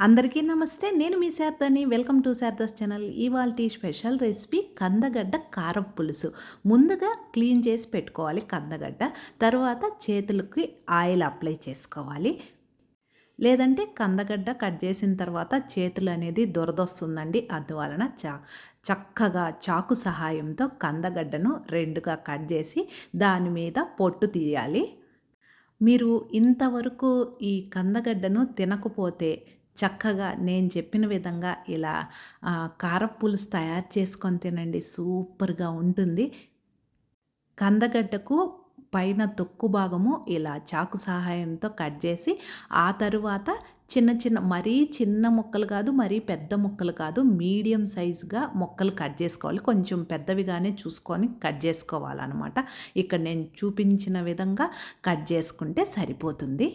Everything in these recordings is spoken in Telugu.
అందరికీ నమస్తే. నేను మీ శారదాని. Welcome to Sharada's channel. ఇవాళ స్పెషల్ రెసిపీ కందగడ్డ కారం పులుసు. ముందుగా క్లీన్ చేసి పెట్టుకోవాలి కందగడ్డ. తర్వాత చేతులకి ఆయిల్ అప్లై చేసుకోవాలి. లేదంటే కందగడ్డ కట్ చేసిన తర్వాత చేతులు అనేది దురదొస్తుందండి. అందువలన చా చక్కగా చాకు సహాయంతో కందగడ్డను రెండుగా కట్ చేసి దాని మీద పొట్టు తీయాలి. మీరు ఇంతవరకు ఈ కందగడ్డను తినకపోతే చక్కగా నేను చెప్పిన విధంగా ఇలా కారపులుసు తయారు చేసుకొని తినండి. సూపర్గా ఉంటుంది. కందగడ్డకు పైన తొక్కు భాగము ఇలా చాకు సహాయంతో కట్ చేసి ఆ తరువాత చిన్న చిన్న మరీ చిన్న ముక్కలు కాదు మరీ పెద్ద ముక్కలు కాదు మీడియం సైజుగా ముక్కలు కట్ చేసుకోవాలి. కొంచెం పెద్దవిగానే చూసుకొని కట్ చేసుకోవాలన్నమాట. ఇక్కడ నేను చూపించిన విధంగా కట్ చేసుకుంటే సరిపోతుంది.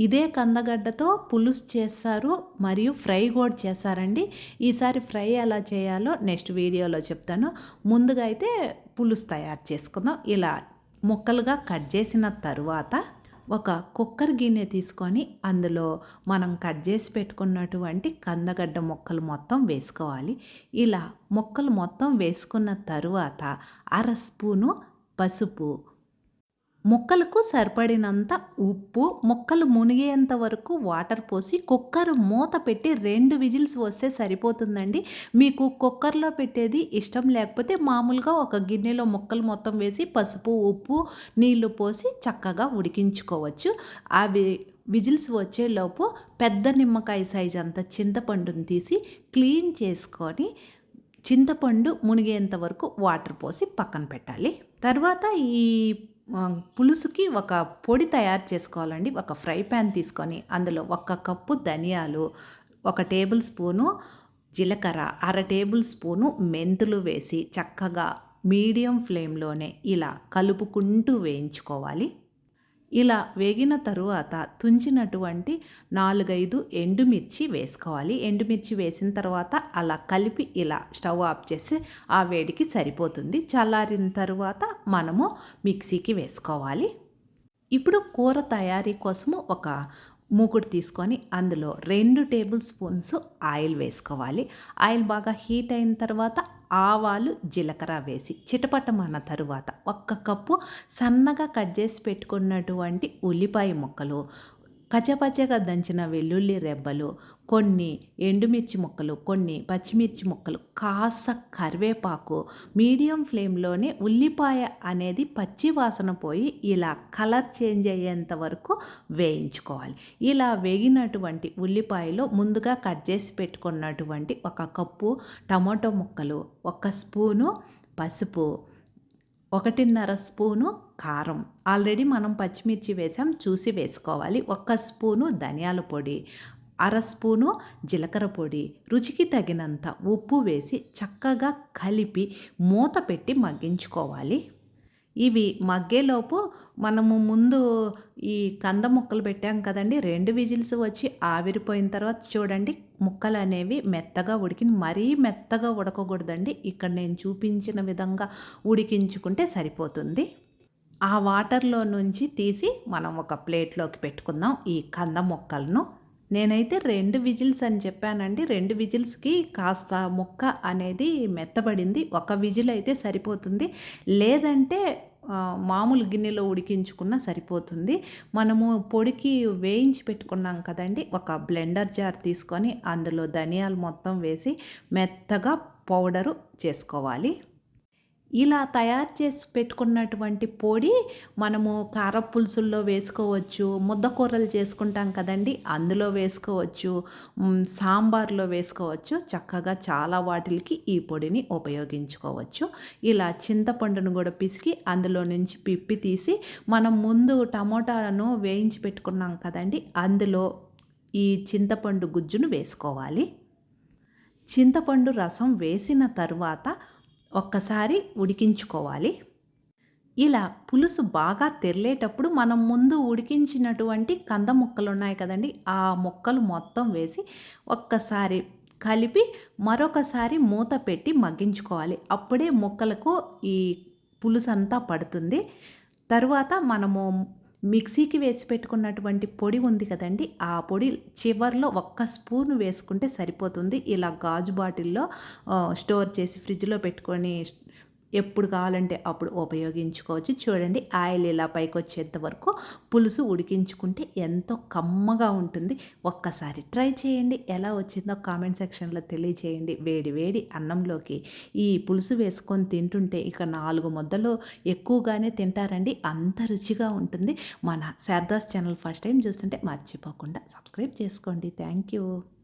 ఇదే కందగడ్డతో పులుసు చేస్తారు మరియు ఫ్రై కూడా చేస్తారండి. ఈసారి ఫ్రై ఎలా చేయాలో నెక్స్ట్ వీడియోలో చెప్తాను. ముందుగా అయితే పులుసు తయారు చేసుకుందాం. ఇలా ముక్కలుగా కట్ చేసిన తరువాత ఒక కుక్కర్ గిన్నె తీసుకొని అందులో మనం కట్ చేసి పెట్టుకున్నటువంటి కందగడ్డ ముక్కలు మొత్తం వేసుకోవాలి. ఇలా ముక్కలు మొత్తం వేసుకున్న తరువాత అర స్పూను పసుపు ముక్కలకు సరిపడినంత ఉప్పు ముక్కలు మునిగేంత వరకు వాటర్ పోసి కుక్కర్ మూత పెట్టి రెండు విజిల్స్ వస్తే సరిపోతుందండి. మీకు కుక్కర్లో పెట్టేది ఇష్టం లేకపోతే మామూలుగా ఒక గిన్నెలో ముక్కలు మొత్తం వేసి పసుపు ఉప్పు నీళ్ళు పోసి చక్కగా ఉడికించుకోవచ్చు. అవి విజిల్స్ వచ్చేలోపు పెద్ద నిమ్మకాయ సైజ్ అంత చింతపండుని తీసి క్లీన్ చేసుకొని చింతపండు మునిగేంత వరకు వాటర్ పోసి పక్కన పెట్టాలి. తర్వాత ఈ పులుసుకి ఒక పొడి తయారు చేసుకోవాలండి. ఒక ఫ్రై ప్యాన్ తీసుకొని అందులో ఒక కప్పు ధనియాలు ఒక టేబుల్ స్పూను జీలకర్ర అర టేబుల్ స్పూను మెంతులు వేసి చక్కగా మీడియం ఫ్లేమ్లోనే ఇలా కలుపుకుంటూ వేయించుకోవాలి. ఇలా వేగిన తరువాత తుంచినటువంటి నాలుగైదు ఎండుమిర్చి వేసుకోవాలి. ఎండుమిర్చి వేసిన తర్వాత అలా కలిపి ఇలా స్టవ్ ఆఫ్ చేసి ఆ వేడికి సరిపోతుంది. చల్లారిన తర్వాత మనము మిక్సీకి వేసుకోవాలి. ఇప్పుడు కూర తయారీ కోసము ఒక మూకుడు తీసుకొని అందులో రెండు టేబుల్ స్పూన్స్ ఆయిల్ వేసుకోవాలి. ఆయిల్ బాగా హీట్ అయిన తర్వాత ఆవాలు జీలకర్ర వేసి చిటపటమన్న తరువాత ఒక్క కప్పు సన్నగా కట్ చేసి పెట్టుకున్నటువంటి ఉల్లిపాయ ముక్కలు కచపచగా దంచిన వెల్లుల్లి రెబ్బలు కొన్ని ఎండుమిర్చి ముక్కలు కొన్ని పచ్చిమిర్చి ముక్కలు కాస్త కరివేపాకు మీడియం ఫ్లేమ్లోనే ఉల్లిపాయ అనేది పచ్చి వాసన పోయి ఇలా కలర్ చేంజ్ అయ్యేంత వరకు వేయించుకోవాలి. ఇలా వేగినటువంటి ఉల్లిపాయలో ముందుగా కట్ చేసి పెట్టుకున్నటువంటి ఒక కప్పు టమాటో ముక్కలు ఒక స్పూను పసుపు ఒకటిన్నర స్పూను కారం. ఆల్రెడీ మనం పచ్చిమిర్చి వేసాం చూసి వేసుకోవాలి. ఒక్క స్పూను ధనియాల పొడి అర స్పూను జీలకర్ర పొడి. రుచికి తగినంత ఉప్పు వేసి చక్కగా కలిపి మూత పెట్టి మగ్గించుకోవాలి. ఇవి మగ్గేలోపు మనము ముందు ఈ కంద ముక్కలు పెట్టాం కదండి రెండు విజిల్స్ వచ్చి ఆవిరిపోయిన తర్వాత చూడండి ముక్కలు అనేవి మెత్తగా ఉడికి మరీ మెత్తగా ఉడకకూడదండి. ఇక్కడ నేను చూపించిన విధంగా ఉడికించుకుంటే సరిపోతుంది. ఆ వాటర్లో నుంచి తీసి మనం ఒక ప్లేట్లోకి పెట్టుకుందాం ఈ కంద ముక్కలను. నేనైతే రెండు విజిల్స్ అని చెప్పానండి. రెండు విజిల్స్కి కాస్త ముక్క అనేది మెత్తబడింది. ఒక విజిల్ అయితే సరిపోతుంది. లేదంటే మామూలు గిన్నెలో ఉడికించుకున్న సరిపోతుంది. మనము పొడికి వేయించి పెట్టుకున్నాం కదండి. ఒక బ్లెండర్ జార్ తీసుకొని అందులో ధనియాలు మొత్తం వేసి మెత్తగా పౌడరు చేసుకోవాలి. ఇలా తయారు చేసి పెట్టుకున్నటువంటి పొడి మనము కారపులుసుల్లో వేసుకోవచ్చు ముద్దకూరలు చేసుకుంటాం కదండి అందులో వేసుకోవచ్చు సాంబార్లో వేసుకోవచ్చు చక్కగా చాలా వాటికి ఈ పొడిని ఉపయోగించుకోవచ్చు. ఇలా చింతపండును కూడా పిసికి అందులో నుంచి పిప్పి తీసి మనం ముందు టమోటాలను వేయించి పెట్టుకున్నాం కదండి అందులో ఈ చింతపండు గుజ్జును వేసుకోవాలి. చింతపండు రసం వేసిన తరువాత ఒక్కసారి ఉడికించుకోవాలి. ఇలా పులుసు బాగా తెరలేటప్పుడు మనం ముందు ఉడికించినటువంటి కంద ముక్కలు ఉన్నాయి కదండి ఆ ముక్కలు మొత్తం వేసి ఒక్కసారి కలిపి మరొకసారి మూత పెట్టి మగ్గించుకోవాలి. అప్పుడే ముక్కలకు ఈ పులుసు అంతా పడుతుంది. తరువాత మనము మిక్సీకి వేసి పెట్టుకున్నటువంటి పొడి ఉంది కదండి ఆ పొడి చివర్లో ఒక్క స్పూన్ వేసుకుంటే సరిపోతుంది. ఇలా గాజు బాటిల్లో స్టోర్ చేసి ఫ్రిడ్జ్లో పెట్టుకొని ఎప్పుడు కావాలంటే అప్పుడు ఉపయోగించుకోవచ్చు. చూడండి ఆయిల్ ఇలా పైకి వచ్చేంత వరకు పులుసు ఉడికించుకుంటే ఎంతో కమ్మగా ఉంటుంది. ఒక్కసారి ట్రై చేయండి. ఎలా వచ్చిందో కామెంట్ సెక్షన్లో తెలియచేయండి. వేడి వేడి అన్నంలోకి ఈ పులుసు వేసుకొని తింటుంటే ఇక నాలుగు ముద్దలు ఎక్కువగానే తింటారండి. అంత రుచిగా ఉంటుంది. మన శారదాస్ ఛానల్ ఫస్ట్ టైం చూస్తుంటే మర్చిపోకుండా సబ్స్క్రైబ్ చేసుకోండి. Thank you.